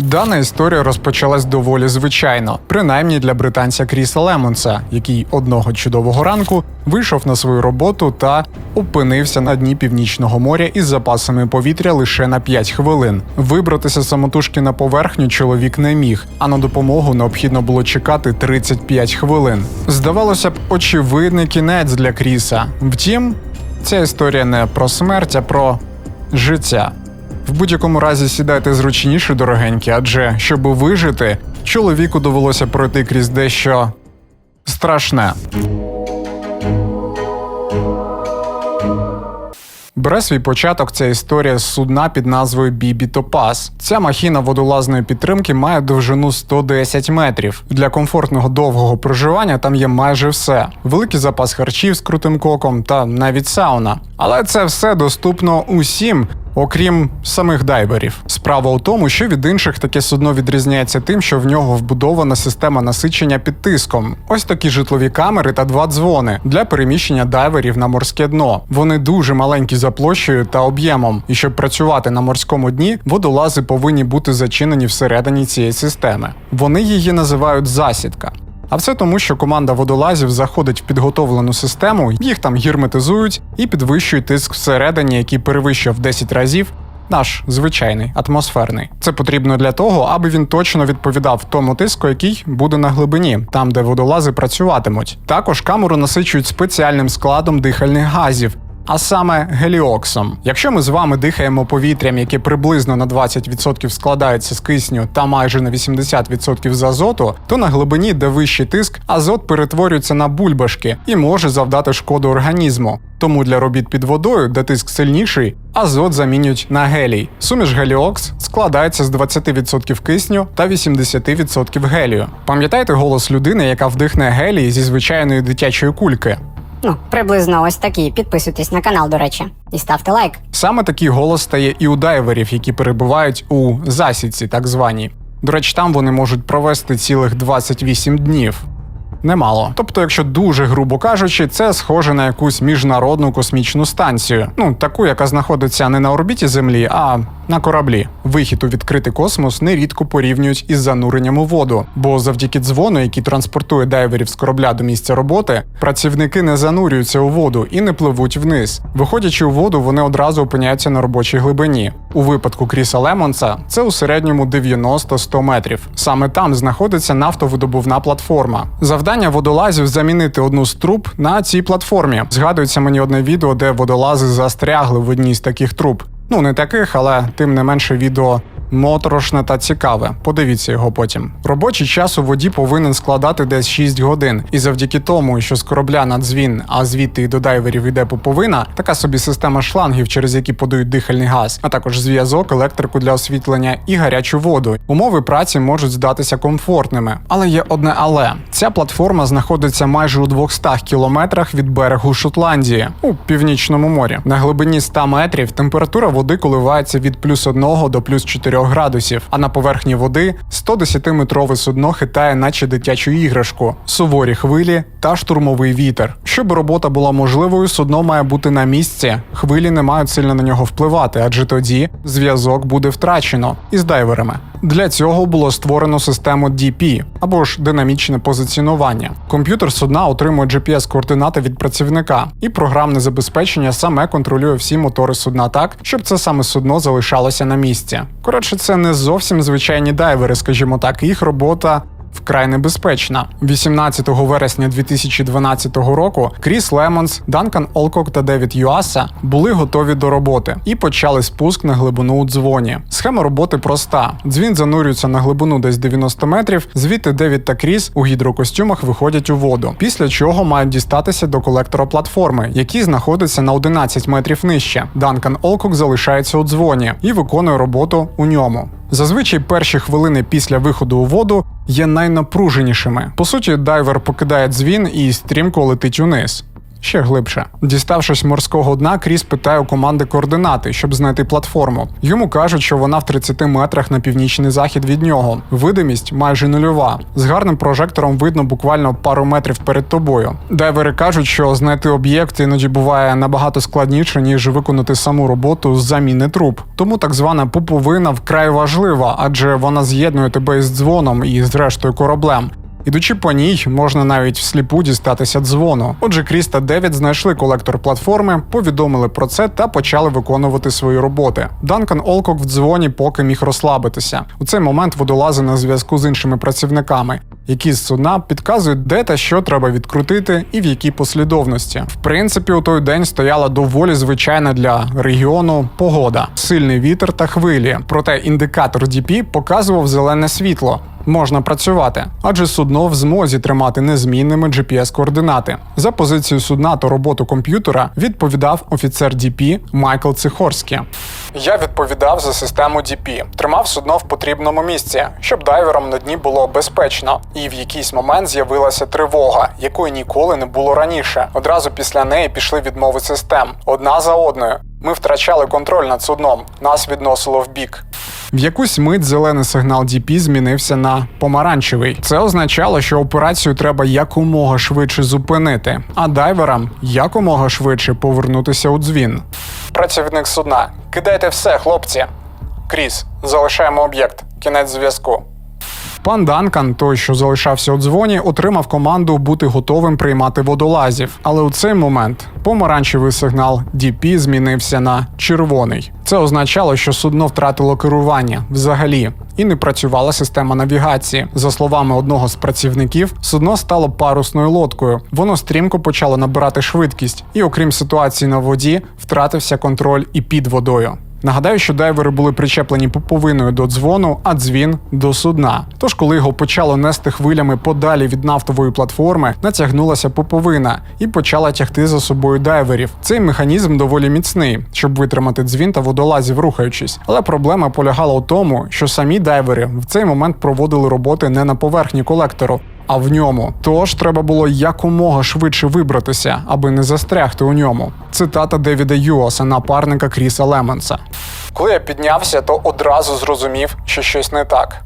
Дана історія розпочалась доволі звичайно, принаймні для британця Кріса Лемонса, який одного чудового ранку вийшов на свою роботу та опинився на дні північного моря із запасами повітря лише на 5 хвилин. Вибратися самотужки на поверхню чоловік не міг, а на допомогу необхідно було чекати 35 хвилин. Здавалося б, очевидний кінець для Кріса. Втім, ця історія не про смерть, а про життя. В будь-якому разі сідайте зручніше, дорогенькі, адже щоб вижити, чоловіку довелося пройти крізь дещо страшне. Бере свій початок ця історія з судна під назвою Бібі Топас. Ця махіна водолазної підтримки має довжину 110 метрів. Для комфортного довгого проживання там є майже все: великий запас харчів з крутим коком та навіть сауна. Але це все доступно усім. Окрім самих дайверів, справа у тому, що від інших таке судно відрізняється тим, що в нього вбудована система насичення під тиском. Ось такі житлові камери та два дзвони для переміщення дайверів на морське дно. Вони дуже маленькі за площею та об'ємом, і щоб працювати на морському дні, водолази повинні бути зачинені всередині цієї системи. Вони її називають засідка. А все тому, що команда водолазів заходить в підготовлену систему, їх там герметизують і підвищують тиск всередині, який перевищує в 10 разів. Наш звичайний атмосферний. Це потрібно для того, аби він точно відповідав тому тиску, який буде на глибині, там де водолази працюватимуть. Також камеру насичують спеціальним складом дихальних газів, а саме геліоксом. Якщо ми з вами дихаємо повітрям, яке приблизно на 20% складається з кисню та майже на 80% з азоту, то на глибині, де вищий тиск, азот перетворюється на бульбашки і може завдати шкоду організму. Тому для робіт під водою, де тиск сильніший, азот замінюють на гелій. Суміш геліокс складається з 20% кисню та 80% гелію. Пам'ятаєте голос людини, яка вдихне гелій зі звичайної дитячої кульки? Ну, приблизно ось такі. Підписуйтесь на канал, до речі, і ставте лайк. Саме такий голос стає і у дайверів, які перебувають у засідці, так званій. До речі, там вони можуть провести цілих 28 днів. Немало. Тобто, якщо дуже грубо кажучи, це схоже на якусь міжнародну космічну станцію. Ну, таку, яка знаходиться не на орбіті Землі, а на кораблі. Вихід у відкритий космос нерідко порівнюють із зануренням у воду, бо завдяки дзвону, який транспортує дайверів з корабля до місця роботи, працівники не занурюються у воду і не пливуть вниз. Виходячи у воду, вони одразу опиняються на робочій глибині. У випадку Кріса Лемонса це у середньому 90-100 метрів. Саме там знаходиться нафтовидобувна платформа. Завдання водолазів замінити одну з труб на цій платформі. Згадується мені одне відео, де водолази застрягли в одній з таких труб. Ну, не таких, але тим не менше відео моторошне та цікаве. Подивіться його потім. Робочий час у воді повинен складати десь 6 годин. І завдяки тому, що з корабля на дзвін, а звідти і до дайверів йде поповина, така собі система шлангів, через які подають дихальний газ, а також зв'язок, електрику для освітлення і гарячу воду. Умови праці можуть здатися комфортними. Але є одне але ця платформа знаходиться майже у 200 кілометрах від берегу Шотландії у північному морі. На глибині 100 метрів температура води коливається від плюс 1 до плюс 4 градусів, а на поверхні води 110-метрове судно хитає, наче дитячу іграшку, суворі хвилі та штурмовий вітер. Щоб робота була можливою, судно має бути на місці. Хвилі не мають сильно на нього впливати, адже тоді зв'язок буде втрачено із дайверами. Для цього було створено систему DP або ж динамічне позиціонування. Комп'ютер судна отримує GPS-координати від працівника, і програмне забезпечення саме контролює всі мотори судна так, щоб це саме судно залишалося на місці. Коротше, це не зовсім звичайні дайвери, скажімо так, їх робота. Вкрай небезпечна. 18 вересня 2012 року Кріс Лемонс, Данкан Олкок та Девід Юаса були готові до роботи і почали спуск на глибину у дзвоні. Схема роботи проста: дзвін занурюється на глибину десь 90 метрів. Звідти Девід та Кріс у гідрокостюмах виходять у воду, після чого мають дістатися до колектора платформи, який знаходиться на 11 метрів нижче. Данкан Олкок залишається у дзвоні і виконує роботу у ньому. Зазвичай перші хвилини після виходу у воду є найнапруженішими. По суті, дайвер покидає дзвін і стрімко летить униз. Ще глибше. Діставшись морського дна, Кріс питає у команди координати, щоб знайти платформу. Йому кажуть, що вона в 30 метрах на північний захід від нього. Видимість майже нульова. З гарним прожектором видно буквально пару метрів перед тобою. Дайвери кажуть, що знайти об'єкт іноді буває набагато складніше, ніж виконати саму роботу з заміни труб. Тому так звана пуповина вкрай важлива, адже вона з'єднує тебе із дзвоном і з рештою кораблем. Ідучи по ній, можна навіть всліпу дістатися дзвону. Отже, Кріс та Девід знайшли колектор платформи, повідомили про це та почали виконувати свої роботи. Данкан Олкок в дзвоні поки міг розслабитися. У цей момент водолази на зв'язку з іншими працівниками, які з судна підказують, де та що треба відкрутити і в якій послідовності. В принципі, у той день стояла доволі звичайна для регіону погода, сильний вітер та хвилі. Проте індикатор DP показував зелене світло. Можна працювати, адже судно в змозі тримати незмінними GPS-координати. За позицію судна та роботу комп'ютера відповідав офіцер DP Майкл Цихорський. Я відповідав за систему DP, тримав судно в потрібному місці, щоб дайверам на дні було безпечно. В якийсь момент з'явилася тривога, якої ніколи не було раніше. Одразу після неї пішли відмови систем одна за одною. Ми втрачали контроль над судном, нас відносило в бік. В якусь мить зелений сигнал DP змінився на помаранчевий. Це означало, що операцію треба якомога швидше зупинити, а дайверам якомога швидше повернутися у дзвін. Працівник судна, кидайте все, хлопці. Кріс, залишаємо об'єкт. Кінець зв'язку. Пан Данкан, той, що залишався у дзвоні, отримав команду бути готовим приймати водолазів. Але у цей момент помаранчевий сигнал DP змінився на червоний. Це означало, що судно втратило керування взагалі. І не працювала система навігації. За словами одного з працівників, судно стало парусною лодкою. Воно стрімко почало набирати швидкість, і, окрім ситуації на воді, втратився контроль і під водою. Нагадаю, що дайвери були причеплені пуповиною до дзвону, а дзвін до судна. Тож, коли його почало нести хвилями подалі від нафтової платформи, натягнулася пуповина і почала тягти за собою дайверів. Цей механізм доволі міцний, щоб витримати дзвін та водолазів, рухаючись. Але проблема полягала у тому, що самі дайвери в цей момент проводили роботи не на поверхні колектору. А в ньому тож треба було якомога швидше вибратися, аби не застрягти у ньому. Цитата Девіда Юоса, напарника Кріса Лемонса. Коли я піднявся, то одразу зрозумів, що щось не так.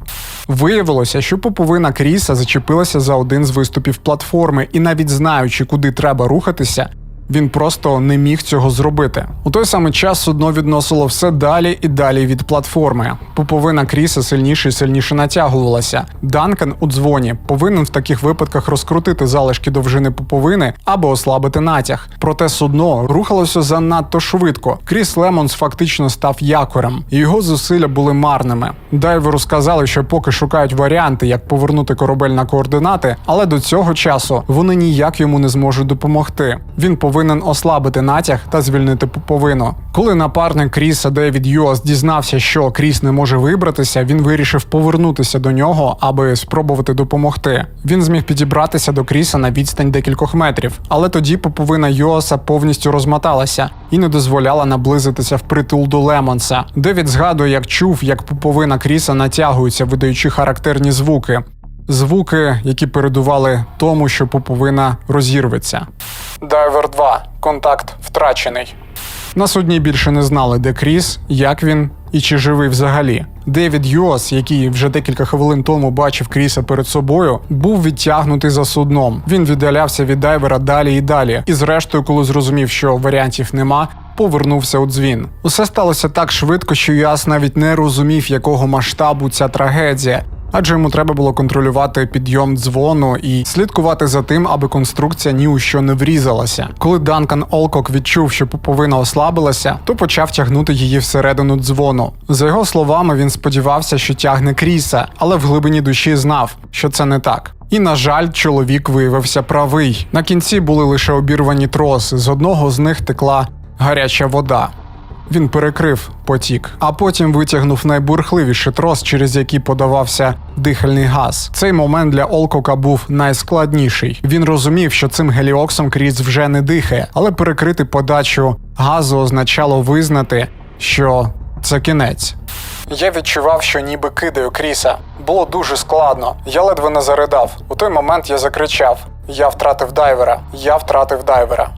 Виявилося, що поповина Кріса зачепилася за один з виступів платформи, і навіть знаючи, куди треба рухатися, він просто не міг цього зробити. У той самий час судно відносило все далі і далі від платформи. Пуповина Кріса сильніше і сильніше натягувалася. Данкан у дзвоні повинен в таких випадках розкрутити залишки довжини пуповини або ослабити натяг. Проте судно рухалося занадто швидко. Кріс Лемонс фактично став якорем, і його зусилля були марними. Дайверу сказали, що поки шукають варіанти, як повернути корабель на координати, але до цього часу вони ніяк йому не зможуть допомогти. Він повинен ослабити натяг та звільнити пуповину. Коли напарник Кріса Девід Юас дізнався, що Кріс не може вибратися, він вирішив повернутися до нього, аби спробувати допомогти. Він зміг підібратися до Кріса на відстань декількох метрів, але тоді пуповина Юаса повністю розмоталася і не дозволяла наблизитися впритул до Лемонса. Девід згадує, як чув, як пуповина Кріса натягується, видаючи характерні звуки. Звуки, які передували тому, що пуповина розірветься. Дайвер 2. Контакт втрачений. На судні більше не знали, де Кріс, як він і чи живий взагалі. Девід Юас, який вже декілька хвилин тому бачив Кріса перед собою, був відтягнутий за судном. Він віддалявся від дайвера далі і далі. І зрештою, коли зрозумів, що варіантів нема, повернувся у дзвін. Усе сталося так швидко, що Юас навіть не розумів, якого масштабу ця трагедія. Адже йому треба було контролювати підйом дзвону і слідкувати за тим, аби конструкція ні у що не врізалася. Коли Данкан Олкок відчув, що пуповина ослабилася, то почав тягнути її всередину дзвону. За його словами, він сподівався, що тягне Кріса, але в глибині душі знав, що це не так. І, на жаль, чоловік виявився правий. На кінці були лише обірвані троси. З одного з них текла гаряча вода. Він перекрив потік, а потім витягнув найбурхливіший трос, через який подавався дихальний газ. Цей момент для Олкока був найскладніший. Він розумів, що цим геліоксом Кріс вже не дихає, але перекрити подачу газу означало визнати, що це кінець. Я відчував, що ніби кидаю Кріса. Було дуже складно. Я ледве не заридав. У той момент я закричав: Я втратив дайвера, я втратив дайвера.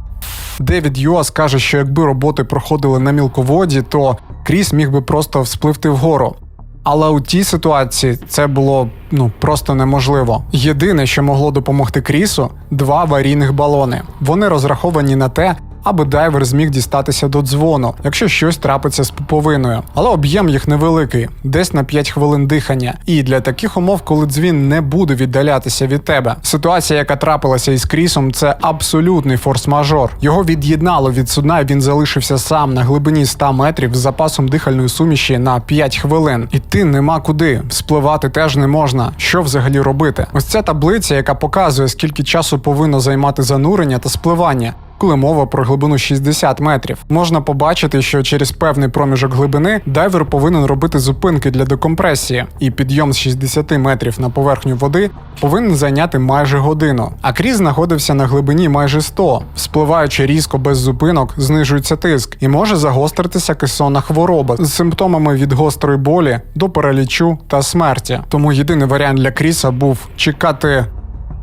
Девід Юас каже, що якби роботи проходили на мілководі, то Кріс міг би просто вспливти вгору. Але у тій ситуації це було ну просто неможливо. Єдине, що могло допомогти Крісу, два аварійних балони. Вони розраховані на те, аби дайвер зміг дістатися до дзвону, якщо щось трапиться з пуповиною. Але об'єм їх невеликий, десь на 5 хвилин дихання. І для таких умов, коли дзвін не буде віддалятися від тебе. Ситуація, яка трапилася із Крісом, це абсолютний форс-мажор. Його від'єднало від судна, і він залишився сам на глибині 100 метрів з запасом дихальної суміші на 5 хвилин. Іти нема куди, спливати теж не можна. Що взагалі робити? Ось ця таблиця, яка показує, скільки часу повинно займати занурення та спливання. Коли мова про глибину 60 метрів, можна побачити, що через певний проміжок глибини дайвер повинен робити зупинки для декомпресії, і підйом з 60 метрів на поверхню води повинен зайняти майже годину. А Кріс знаходився на глибині майже 100. Спливаючи різко без зупинок, знижується тиск і може загостритися кесонна хвороба з симптомами від гострої болі до паралічу та смерті. Тому єдиний варіант для Кріса був чекати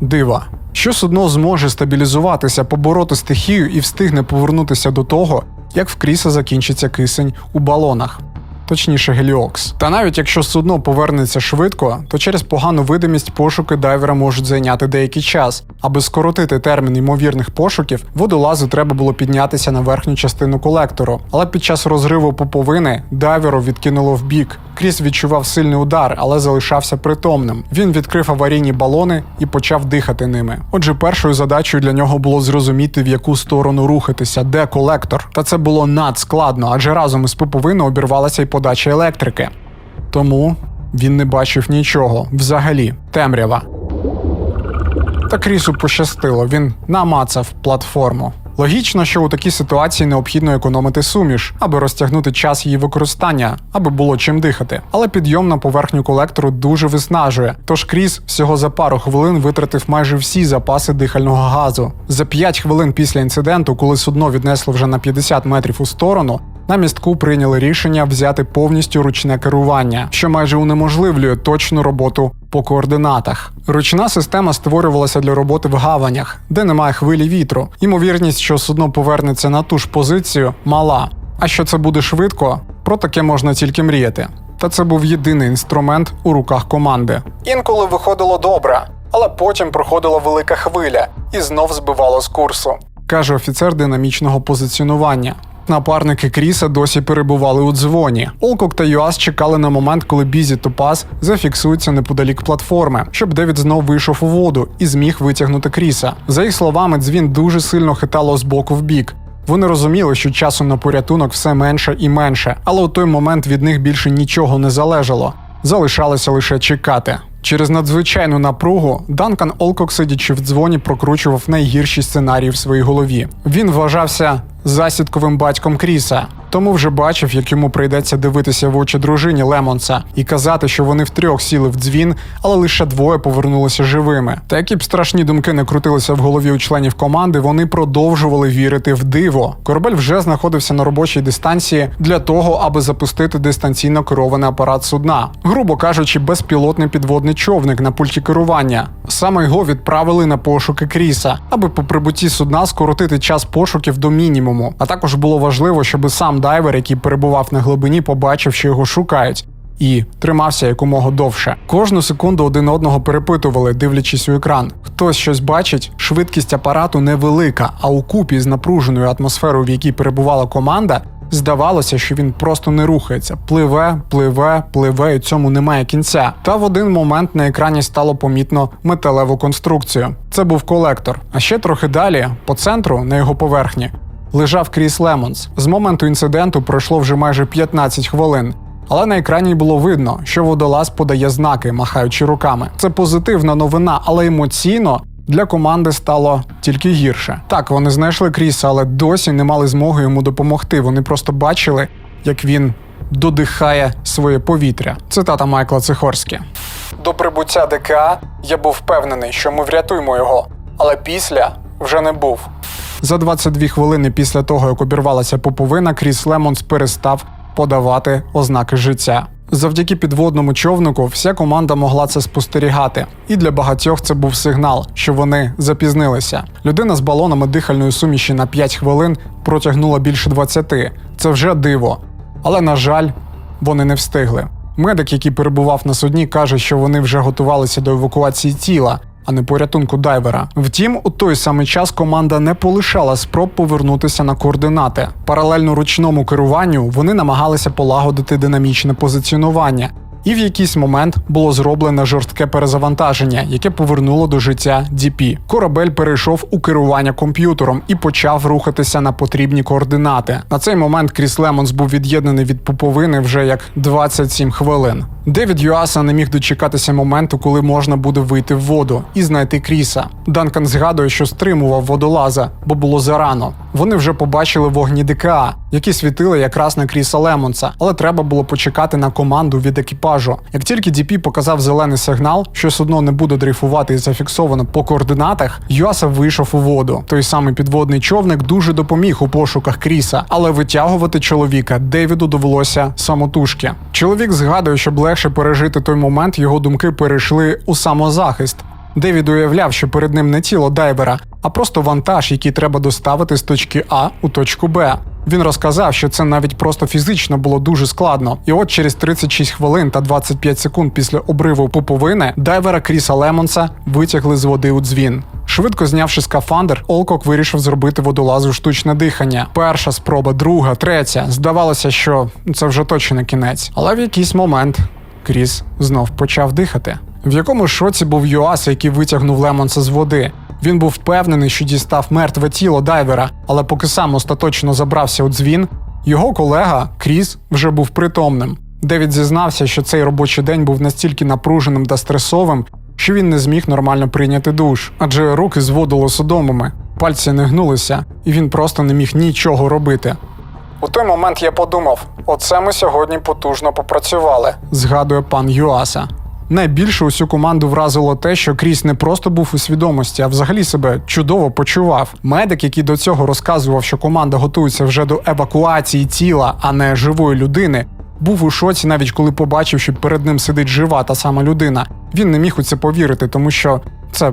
дива. Що судно зможе стабілізуватися, побороти стихію і встигне повернутися до того, як в Кріса закінчиться кисень у балонах. Точніше, геліокс. Та навіть якщо судно повернеться швидко, то через погану видимість пошуки дайвера можуть зайняти деякий час. Аби скоротити термін ймовірних пошуків, водолазу треба було піднятися на верхню частину колектору. Але під час розриву пуповини дайверу відкинуло вбік. Кріс відчував сильний удар, але залишався притомним. Він відкрив аварійні балони і почав дихати ними. Отже, першою задачею для нього було зрозуміти, в яку сторону рухатися, де колектор. Та це було надскладно, адже разом із пуповиною обірвалася й подача електрики. Тому він не бачив нічого взагалі. Темрява. Та Крісу пощастило, він намацав платформу. Логічно, що у такій ситуації необхідно економити суміш, аби розтягнути час її використання, аби було чим дихати. Але підйом на поверхню колектору дуже виснажує. Тож Кріс всього за пару хвилин витратив майже всі запаси дихального газу. За 5 хвилин після інциденту, коли судно віднесло вже на 50 метрів у сторону, на містку прийняли рішення взяти повністю ручне керування, що майже унеможливлює точну роботу по координатах. Ручна система створювалася для роботи в гаванях, де немає хвилі вітру. Ймовірність, що судно повернеться на ту ж позицію, мала. А що це буде швидко, про таке можна тільки мріяти. Та це був єдиний інструмент у руках команди. Інколи виходило добре, але потім проходила велика хвиля і знов збивало з курсу, каже офіцер динамічного позиціонування. Напарники Кріса досі перебували у дзвоні. Олкок та Юас чекали на момент, коли Бізі Топаз зафіксуються неподалік платформи, щоб Девід знов вийшов у воду і зміг витягнути Кріса. За їх словами, дзвін дуже сильно хитало з боку в бік. Вони розуміли, що часу на порятунок все менше і менше, але у той момент від них більше нічого не залежало. Залишалося лише чекати. Через надзвичайну напругу Данкан Олкок, сидячи в дзвоні, прокручував найгірші сценарії в своїй голові. Він вважався засідковим батьком Кріса, тому вже бачив, як йому прийдеться дивитися в очі дружині Лемонса і казати, що вони втрьох сіли в дзвін, але лише двоє повернулися живими. Та які б страшні думки не крутилися в голові у членів команди, вони продовжували вірити в диво. Корабель вже знаходився на робочій дистанції для того, аби запустити дистанційно керований апарат судна, грубо кажучи, безпілотний підводний човник на пульті керування. Саме його відправили на пошуки Кріса, аби по прибутті судна скоротити час пошуків до мінімуму. А також було важливо, щоб сам дайвер, який перебував на глибині, побачив, що його шукають. І тримався якомога довше. Кожну секунду один одного перепитували, дивлячись у екран. Хтось щось бачить, швидкість апарату невелика, а у купі з напруженою атмосферою, в якій перебувала команда, здавалося, що він просто не рухається. Пливе, пливе, пливе, і цьому немає кінця. Та в один момент на екрані стало помітно металеву конструкцію. Це був колектор. А ще трохи далі, по центру, на його поверхні, лежав Кріс Лемонс. З моменту інциденту пройшло вже майже 15 хвилин. Але на екрані було видно, що водолаз подає знаки, махаючи руками. Це позитивна новина, але емоційно для команди стало тільки гірше. Так, вони знайшли Кріса, але досі не мали змоги йому допомогти. Вони просто бачили, як він додихає своє повітря. Цитата Майкла Цихорські. До прибуття ДКА я був впевнений, що ми врятуємо його, але після вже не був. За 22 хвилини після того, як обірвалася поповина, Кріс Лемонс перестав подавати ознаки життя. Завдяки підводному човнику вся команда могла це спостерігати, і для багатьох це був сигнал, що вони запізнилися. Людина з балонами дихальної суміші на 5 хвилин протягнула більше 20. Це вже диво. Але, на жаль, вони не встигли. Медик, який перебував на судні, каже, що вони вже готувалися до евакуації тіла, а не порятунку дайвера. Втім, у той самий час команда не полишала спроб повернутися на координати. Паралельно ручному керуванню вони намагалися полагодити динамічне позиціонування. І в якийсь момент було зроблене жорстке перезавантаження, яке повернуло до життя DP. Корабель перейшов у керування комп'ютером і почав рухатися на потрібні координати. На цей момент Кріс Лемонс був від'єднаний від пуповини вже як 27 хвилин. Девід Юаса не міг дочекатися моменту, коли можна буде вийти в воду і знайти Кріса. Данкан згадує, що стримував водолаза, бо було зарано. Вони вже побачили вогні ДКА, які світили якраз на Кріса Лемонса, але треба було почекати на команду від екіпажу. Як тільки DP показав зелений сигнал, що судно не буде дрейфувати і зафіксовано по координатах, Юаса вийшов у воду. Той самий підводний човник дуже допоміг у пошуках Кріса, але витягувати чоловіка Девіду довелося самотужки. Чоловік згадує, щоб легше пережити той момент, його думки перейшли у самозахист. Девід уявляв, що перед ним не тіло дайвера, а просто вантаж, який треба доставити з точки А у точку Б. Він розказав, що це навіть просто фізично було дуже складно. І от через 36 хвилин та 25 секунд після обриву пуповини дайвера Кріса Лемонса витягли з води у дзвін. Швидко знявши скафандр, Олкок вирішив зробити водолазу штучне дихання. Перша спроба, друга, третя. Здавалося, що це вже точно не кінець. Але в якийсь момент Кріс знов почав дихати. В якому шоці був Юас, який витягнув Лемонса з води. Він був впевнений, що дістав мертве тіло дайвера, але поки сам остаточно забрався у дзвін, його колега Кріс вже був притомним. Девід зізнався, що цей робочий день був настільки напруженим та стресовим, що він не зміг нормально прийняти душ, адже руки зводило судомими, пальці не гнулися, і він просто не міг нічого робити. У той момент я подумав: оце ми сьогодні потужно попрацювали, згадує пан Юаса. Найбільше усю команду вразило те, що Кріс не просто був у свідомості, а взагалі себе чудово почував. Медик, який до цього розказував, що команда готується вже до евакуації тіла, а не живої людини, був у шоці, навіть коли побачив, що перед ним сидить жива та сама людина. Він не міг у це повірити, тому що це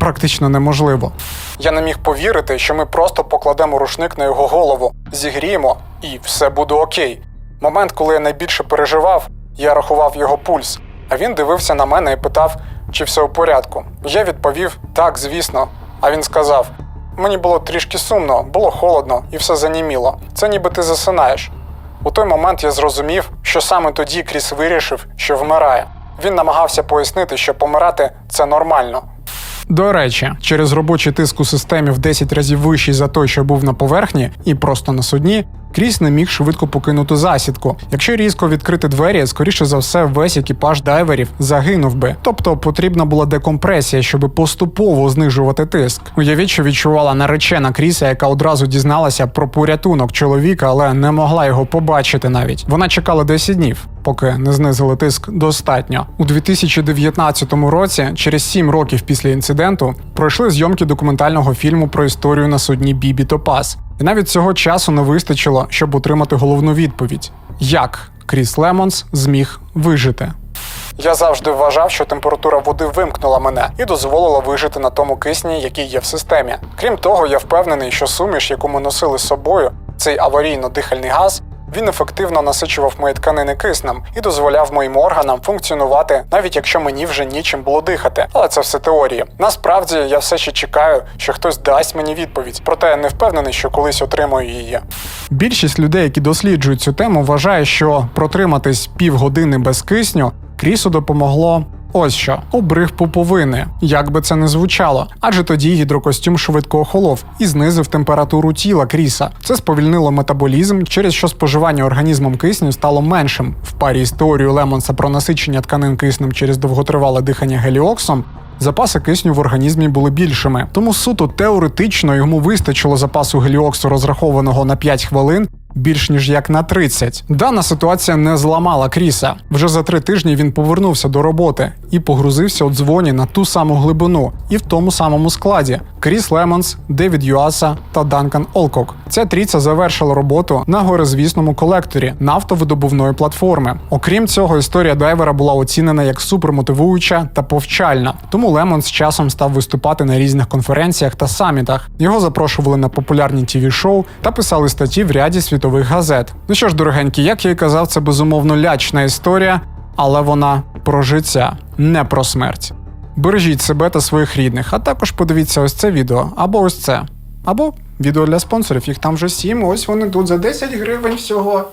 практично неможливо. Я не міг повірити, що ми просто покладемо рушник на його голову, зігріємо і все буде окей. Момент, коли я найбільше переживав, я рахував його пульс, а він дивився на мене і питав, чи все у порядку. Я відповів так, звісно. А він сказав: мені було трішки сумно, було холодно і все заніміло. Це ніби ти засинаєш. У той момент я зрозумів, що саме тоді Кріс вирішив, що вмирає. Він намагався пояснити, що помирати це нормально. До речі, через робочий тиск у системі в 10 разів вищий за той, що був на поверхні, і просто на судні, Кріс не міг швидко покинути засідку. Якщо різко відкрити двері, скоріше за все, весь екіпаж дайверів загинув би. Тобто потрібна була декомпресія, щоб поступово знижувати тиск. Уявіть, що відчувала наречена Кріса, яка одразу дізналася про порятунок чоловіка, але не могла його побачити навіть. Вона чекала 10 днів. Поки не знизили тиск достатньо у 2019 році, через 7 років після інциденту, пройшли зйомки документального фільму про історію на судні Бібі Топас. І навіть цього часу не вистачило, щоб отримати головну відповідь: як Кріс Лемонс зміг вижити. Я завжди вважав, що температура води вимкнула мене і дозволила вижити на тому кисні, який є в системі. Крім того, я впевнений, що суміш, яку ми носили з собою, цей аварійно-дихальний газ. Він ефективно насичував мої тканини киснем і дозволяв моїм органам функціонувати, навіть якщо мені вже нічим було дихати. Але це все теорії. Насправді я все ще чекаю, що хтось дасть мені відповідь, проте я не впевнений, що колись отримаю її. Більшість людей, які досліджують цю тему, вважає, що протриматись півгодини без кисню Крісу допомогло. Ось що обрив пуповини, як би це не звучало, адже тоді гідрокостюм швидко охолов і знизив температуру тіла Кріса. Це сповільнило метаболізм, через що споживання організмом кисню стало меншим. В парі з теорією Лемонса про насичення тканин киснем через довготривале дихання геліоксом. Запаси кисню в організмі були більшими, тому суто теоретично йому вистачило запасу геліоксу, розрахованого на 5 хвилин, більш ніж як на 30. Дана ситуація не зламала Кріса. Вже за три тижні він повернувся до роботи і погрузився у дзвоні на ту саму глибину і в тому самому складі: Кріс Лемонс, Девід Юаса та Данкан Олкок. Ця трійця завершила роботу на горизвісному колекторі нафтовидобувної платформи. Окрім цього, історія дайвера була оцінена як супермотивуюча та повчальна. Тому Лемонс з часом став виступати на різних конференціях та самітах. Його запрошували на популярні тіві шоу та писали статті в ряді світових газет. Ну що ж, дорогенькі, як я і казав, це безумовно лячна історія, але вона про життя, не про смерть. Бережіть себе та своїх рідних, а також подивіться ось це відео або ось це. Або відео для спонсорів, їх там вже сім, ось вони тут за 10 гривень всього.